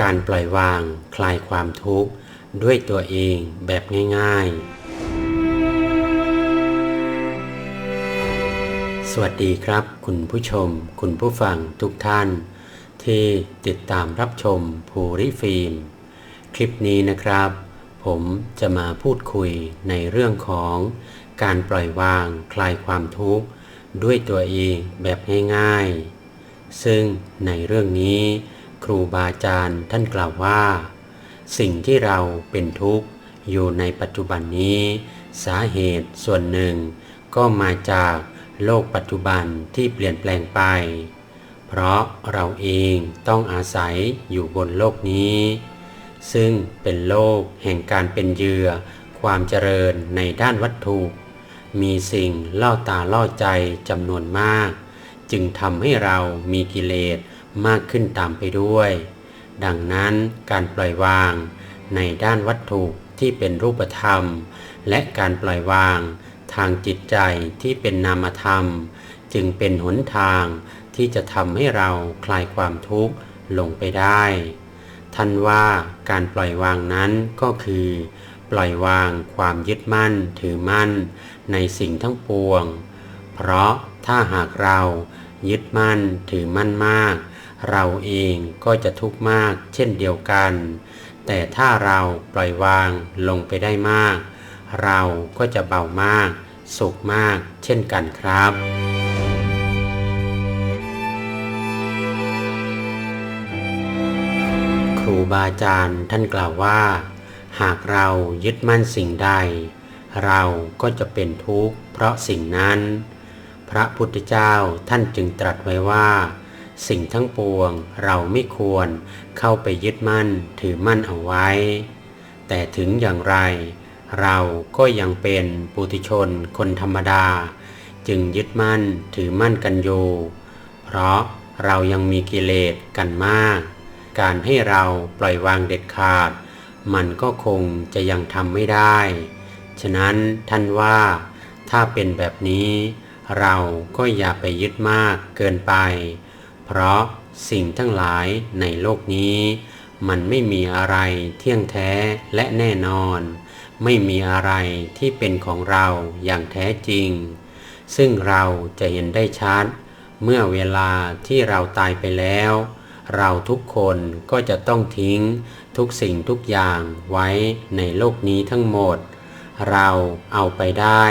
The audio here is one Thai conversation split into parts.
การปล่อยวางคลายความทุกข์ ด้วยตัวเองแบบง่ายๆ สวัสดีครับ คุณผู้ชม คุณผู้ฟังทุกท่าน ที่ติดตามรับชมภูริฟิล์ม คลิปนี้นะครับ ผมจะมาพูดคุยในเรื่องของการปล่อยวางคลายความทุกข์ ด้วยตัวเองแบบง่ายๆ ซึ่งในเรื่องนี้ ครูบาอาจารย์ท่านกล่าวว่า สิ่งที่เราเป็นทุกข์อยู่ในปัจจุบันนี้ สาเหตุส่วนหนึ่ง ก็มาจากโลกปัจจุบันที่เปลี่ยนแปลงไป เพราะเราเองต้องอาศัยอยู่บนโลกนี้ ซึ่งเป็นโลกแห่งการเป็นเหยื่อความเจริญในด้านวัตถุ มีสิ่งล่อตาล่อใจจำนวนมาก จึงทำให้เรามีกิเลส มากขึ้นตามไปด้วย ดังนั้นการปล่อยวางในด้านวัตถุที่เป็นรูปธรรม และการปล่อยวางทางจิตใจที่เป็นนามธรรม จึงเป็นหนทางที่จะทำให้เราคลายความทุกข์ลงไปได้ ท่านว่าการปล่อยวางนั้นก็คือ ปล่อยวางความยึดมั่นถือมั่น ในสิ่งทั้งปวง เพราะถ้าหากเรายึดมั่นถือมั่นมาก เราเองก็จะทุกข์มากเช่นเดียวกัน แต่ถ้าเราปล่อยวางลงไปได้มาก เราก็จะเบามาก สุขมากเช่นกันครับครูบาอาจารย์ท่านกล่าวว่า หากเรายึดมั่นสิ่งใด เราก็จะเป็นทุกข์เพราะสิ่งนั้น พระพุทธเจ้าท่านจึงตรัสไว้ว่า สิ่งทั้งปวงเราไม่ควรเข้าไปยึดมั่นถือมั่นเอาไว้ แต่ถึงอย่างไร เราก็ยังเป็นปุถุชนคนธรรมดา จึงยึดมั่นถือมั่นกันอยู่ เพราะเรายังมีกิเลสกันมาก การให้เราปล่อยวางเด็ดขาด มันก็คงจะยังทำไม่ได้ ฉะนั้นท่านว่าถ้าเป็นแบบนี้ เราก็อย่าไปยึดมากเกินไป เพราะสิ่งทั้งหลายในโลกนี้ มันไม่มีอะไรเที่ยงแท้และแน่นอน ไม่มีอะไรที่เป็นของเราอย่างแท้จริง ซึ่งเราจะเห็นได้ชัด เมื่อเวลาที่เราตายไปแล้ว เราทุกคนก็จะต้องทิ้งทุกสิ่งทุกอย่างไว้ในโลกนี้ทั้งหมด เราเอาไปได้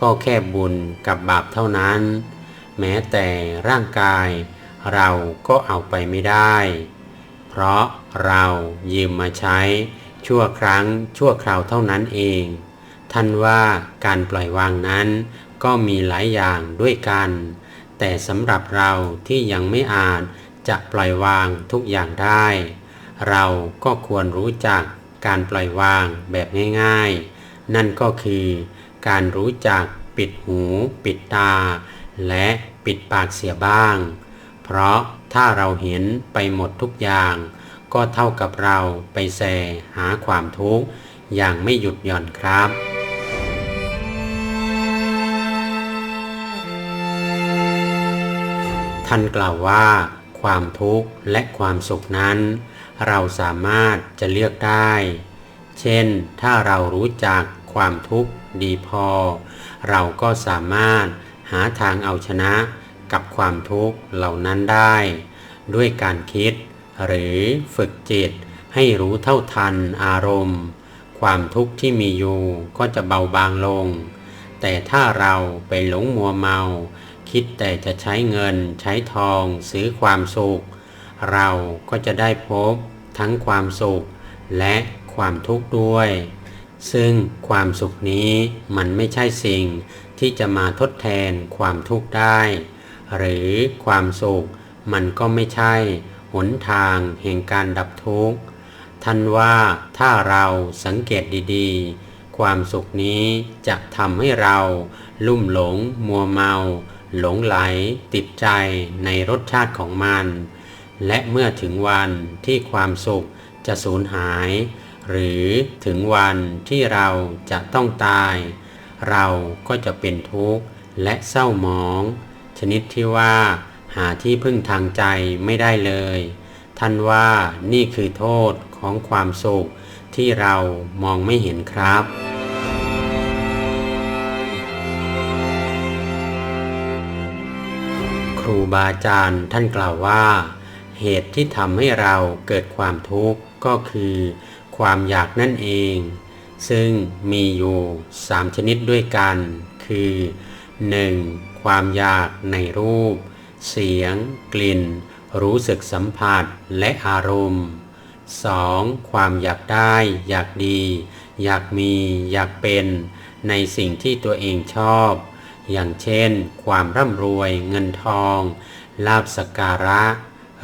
ก็แค่บุญกับบาปเท่านั้น แม้แต่ร่างกาย เราก็เอาไปไม่ได้ เพราะเรายืมมาใช้ชั่วครั้งชั่วคราวเท่านั้นเอง ท่านว่าการปล่อยวางนั้นก็มีหลายอย่างด้วยกัน แต่สำหรับเราที่ยังไม่อาจจะปล่อยวางทุกอย่างได้ เราก็ควรรู้จักการปล่อยวางแบบง่ายๆ นั่นก็คือการรู้จักปิดหู ปิดตา และปิดปากเสียบ้าง เพราะถ้าเราเห็นไปหมดทุกอย่าง ก็เท่ากับเราไปแสหาความทุกข์อย่างไม่หยุดหย่อนครับท่านกล่าวว่า ความทุกข์และความสุขนั้น เราสามารถจะเลือกได้ เช่น ถ้าเรารู้จักความทุกข์ดีพอ เราก็สามารถหาทางเอาชนะ กับความทุกข์เหล่านั้นได้ ด้วยการคิด หรือฝึกจิตให้รู้เท่าทันอารมณ์ ความทุกข์ที่มีอยู่ก็จะเบาบางลง แต่ถ้าเราไปหลงมัวเมา คิดแต่จะใช้เงินใช้ทองซื้อความสุข เราก็จะได้พบทั้งความสุขและความทุกข์ด้วย ซึ่งความสุขนี้มันไม่ใช่สิ่งที่จะมาทดแทนความทุกข์ได้ หรือความสุข มันก็ไม่ใช่หนทางแห่งการดับทุกข์ท่านว่าถ้าเราสังเกตดีๆ ความสุขนี้จะทำให้เราลุ่มหลง มัวเมา หลงไหล ติดใจในรสชาติของมัน และเมื่อถึงวันที่ความสุขจะสูญหาย หรือถึงวันที่เราจะต้องตาย เราก็จะเป็นทุกข์และเศร้าหมอง ชนิดที่ว่าหาที่พึ่งทางใจไม่ได้เลย ท่านว่านี่คือโทษของความสุขที่เรามองไม่เห็นครับครูบาอาจารย์ท่านกล่าวว่า เหตุที่ทำให้เราเกิดความทุกข์ก็คือ ความอยากนั่นเอง ซึ่งมีอยู่สามชนิดด้วยกัน คือ 1. ความอยากในรูป เสียง กลิ่น รู้สึกสัมผัสและอารมณ์ 2. ความอยากได้ อยากดี อยากมี อยากเป็น ในสิ่งที่ตัวเองชอบ อย่างเช่น ความร่ำรวยเงินทอง ลาบสการะ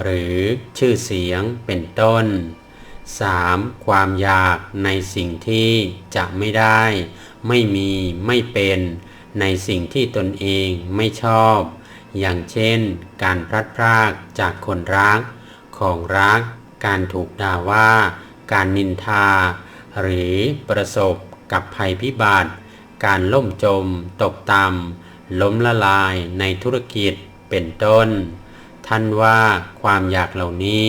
หรือชื่อเสียงเป็นต้น 3. ความอยากในสิ่งที่จะไม่ได้ ไม่มีไม่เป็น ในสิ่งที่ตนเองไม่ชอบ อย่างเช่น การพลัดพรากจากคนรัก ของรัก การถูกด่าว่า การนินทา หรือประสบกับภัยพิบัติ การล่มจม ตกต่ำล้มละลายในธุรกิจเป็นต้น ท่านว่าความอยากเหล่านี้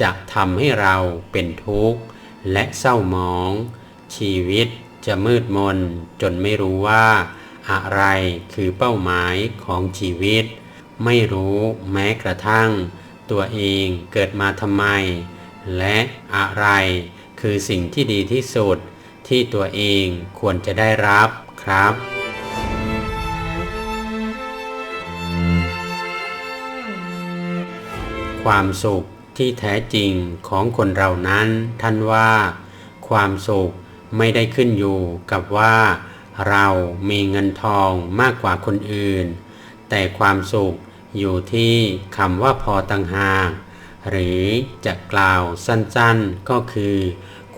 จะทำให้เราเป็นทุกข์ และเศร้าหมอง ชีวิตจะมืดมนจนไม่รู้ว่า อะไรคือเป้าหมายของชีวิต ไม่รู้แม้กระทั่ง ตัวเองเกิดมาทำไม และอะไรคือสิ่งที่ดีที่สุดที่ตัวเองควรจะได้รับครับความสุขที่แท้จริงของคนเรานั้น ท่านว่า ความสุขไม่ได้ขึ้นอยู่กับว่า เรามีเงินทองมากกว่าคนอื่น แต่ความสุขอยู่ที่คำว่าพอตังหากหรือจะกล่าวสั้นๆก็คือ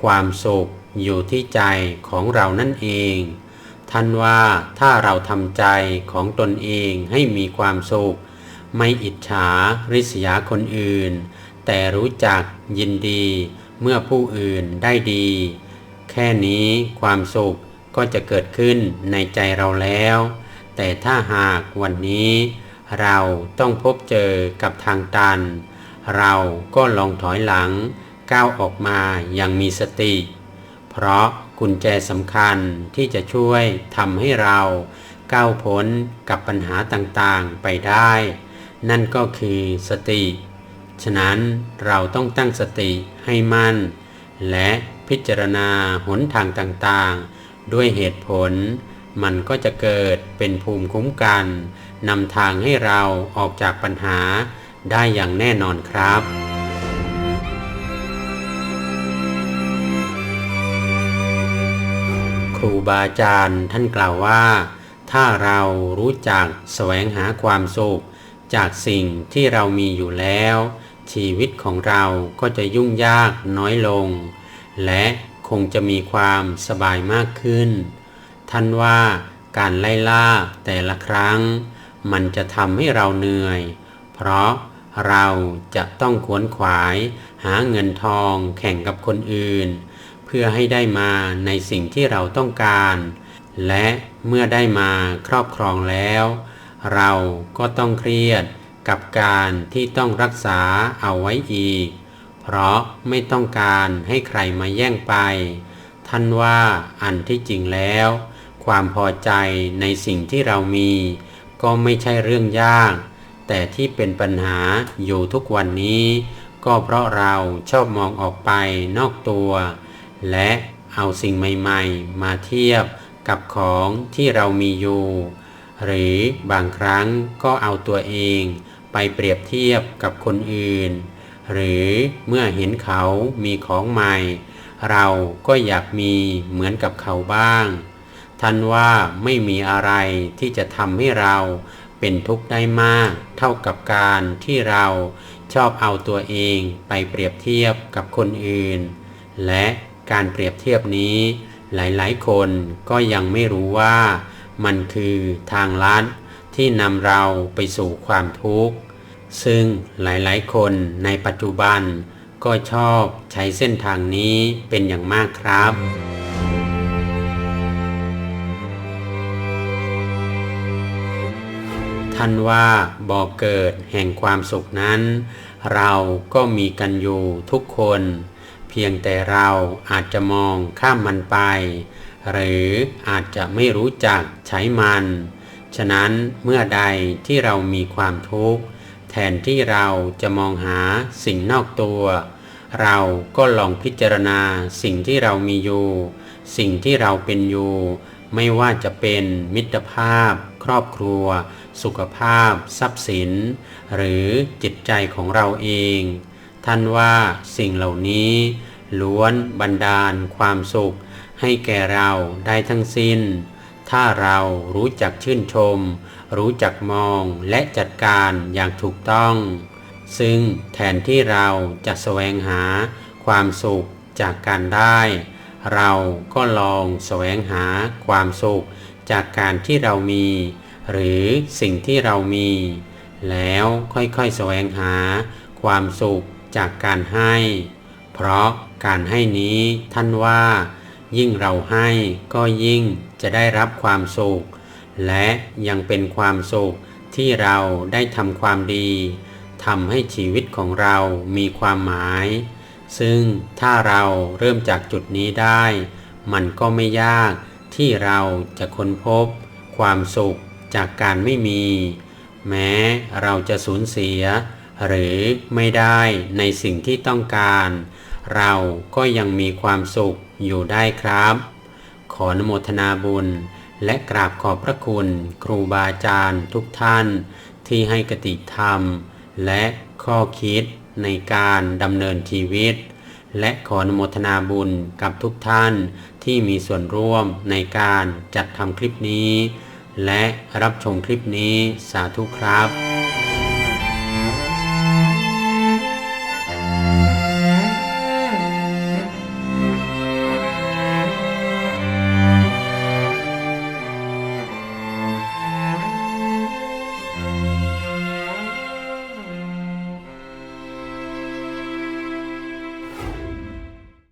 ความสุขอยู่ที่ใจของเรานั่นเอง ท่านว่าถ้าเราทำใจของตนเองให้มีความสุข ไม่อิจฉาริษยาคนอื่น แต่รู้จักยินดีเมื่อผู้อื่นได้ดี แค่นี้ความสุข ก็จะเกิดขึ้นในใจเราแล้ว แต่ถ้าหากวันนี้เราต้องพบเจอกับทางตัน เราก็ลองถอยหลังก้าวออกมาอย่างมีสติ เพราะกุญแจสำคัญที่จะช่วยทำให้เราก้าวพ้นกับปัญหาต่างๆไปได้ นั่นก็คือสติ ฉะนั้นเราต้องตั้งสติให้มั่น และพิจารณาหนทางต่างๆ ด้วยเหตุผล มันก็จะเกิดเป็นภูมิคุ้มกันนำทางให้เราออกจากปัญหาได้อย่างแน่นอนครับ ครูบาอาจารย์ท่านกล่าวว่า ถ้าเรารู้จักแสวงหาความสุข จากสิ่งที่เรามีอยู่แล้ว ชีวิตของเราก็จะยุ่งยากน้อยลง และ คงจะมีความสบายมากขึ้น ท่านว่าการไล่ล่าแต่ละครั้ง มันจะทำให้เราเหนื่อย เพราะเราจะต้องขวนขวาย หาเงินทองแข่งกับคนอื่น เพื่อให้ได้มาในสิ่งที่เราต้องการ และเมื่อได้มาครอบครองแล้ว เราก็ต้องเครียดกับการที่ต้องรักษาเอาไว้อีก เพราะไม่ต้องการให้ใครมาแย่งไป ท่านว่าอันที่จริงแล้ว ความพอใจในสิ่งที่เรามี ก็ไม่ใช่เรื่องยาก แต่ที่เป็นปัญหาอยู่ทุกวันนี้ ก็เพราะเราชอบมองออกไปนอกตัว และเอาสิ่งใหม่ๆ มาเทียบกับของที่เรามีอยู่ หรือบางครั้งก็เอาตัวเองไปเปรียบเทียบกับคนอื่น หรือเมื่อเห็นเขามีของใหม่ เราก็อยากมีเหมือนกับเขาบ้าง ท่านว่าไม่มีอะไรที่จะทำให้เราเป็นทุกข์ได้มาก เท่ากับการที่เราชอบเอาตัวเองไปเปรียบเทียบกับคนอื่น และการเปรียบเทียบนี้ หลายๆ คนก็ยังไม่รู้ว่า มันคือทางลัดที่นำเราไปสู่ความทุกข์ ซึ่งหลายๆ คนในปัจจุบันก็ชอบใช้เส้นทางนี้เป็นอย่างมากครับ ท่านว่าบ่อเกิดแห่งความสุขนั้น เราก็มีกันอยู่ทุกคน เพียงแต่เราอาจจะมองข้ามมันไป หรืออาจจะไม่รู้จักใช้มัน ฉะนั้นเมื่อใดที่เรามีความทุกข์ แทนที่เราจะมองหาสิ่งนอกตัว เราก็ลองพิจารณาสิ่งที่เรามีอยู่ สิ่งที่เราเป็นอยู่ ไม่ว่าจะเป็นมิตรภาพ ครอบครัว สุขภาพ ทรัพย์สิน หรือจิตใจของเราเอง ท่านว่าสิ่งเหล่านี้ ล้วนบันดาลความสุข ให้แก่เราได้ทั้งสิ้น ถ้าเรารู้จักชื่นชม รู้จักมองและจัดการอย่างถูกต้อง ซึ่งแทนที่เราจะแสวงหาความสุขจากการได้ เราก็ลองแสวงหาความสุขจากการที่เรามี หรือสิ่งที่เรามี แล้วค่อยๆแสวงหาความสุขจากการให้ เพราะการให้นี้ท่านว่า ยิ่งเราให้ก็ยิ่ง จะได้รับความสุข และยังเป็นความสุขที่เราได้ทำความดีทำให้ชีวิตของเรามีความหมาย ซึ่งถ้าเราเริ่มจากจุดนี้ได้ มันก็ไม่ยากที่เราจะค้นพบ ความสุขจากการไม่มี แม้เราจะสูญเสีย หรือไม่ได้ในสิ่งที่ต้องการ เราก็ยังมีความสุขอยู่ได้ครับ ขออนุโมทนาบุญ และกราบขอบพระคุณครูบาอาจารย์ทุกท่าน ที่ให้กติธรรม และข้อคิดในการดำเนินชีวิต และขออนุโมทนาบุญกับทุกท่านที่มีส่วนร่วมในการจัดทำคลิปนี้ และรับชมคลิปนี้สาธุครับ